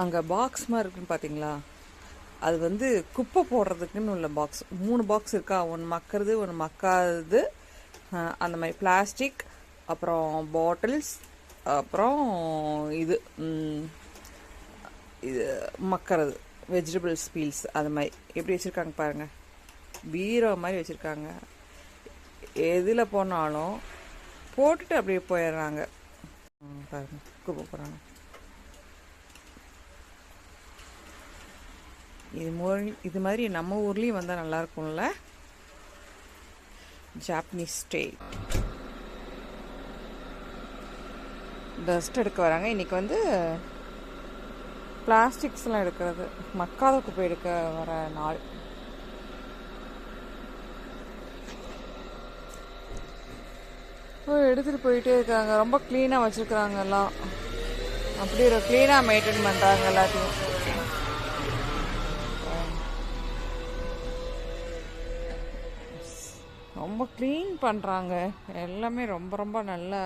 அங்கே பாக்ஸ் மாதிரி இருக்குன்னு பார்த்தீங்களா அது வந்து குப்பை போடுறதுக்குன்னு உள்ள பாக்ஸ் மூணு பாக்ஸ் இருக்கா? ஒன்று மக்கிறது ஒன்று மக்காதது அந்த மாதிரி பிளாஸ்டிக் அப்புறம் பாட்டில்ஸ் அப்புறம் இது இது மக்கிறது வெஜிடபிள்ஸ் பீல்ஸ் அது மாதிரி. எப்படி வச்சுருக்காங்க பாருங்கள் பீரோ மாதிரி வச்சுருக்காங்க. எதில் போனாலும் போட்டுட்டு அப்படியே போயிடுறாங்க. பாருங்கள் குப்பை போடுறாங்க. இது மொழி இது மாதிரி நம்ம ஊர்லேயும் வந்தால் நல்லாயிருக்கும்ல ஜாப்பனீஸ் ஸ்டே டஸ்ட் எடுக்க வராங்க. இன்றைக்கி வந்து பிளாஸ்டிக்ஸ்லாம் எடுக்கிறது. மக்காத குப்பை எடுக்க வர நாள். எடுத்துகிட்டு போயிட்டே இருக்காங்க. ரொம்ப க்ளீனாக வச்சுருக்குறாங்க எல்லாம். அப்படி ஒரு க்ளீனாக மெயின்டைன் பண்ணுறாங்க எல்லாத்தையும். ரொம்ப க்ளீன் பண்ணுறாங்க எல்லாமே ரொம்ப ரொம்ப நல்லா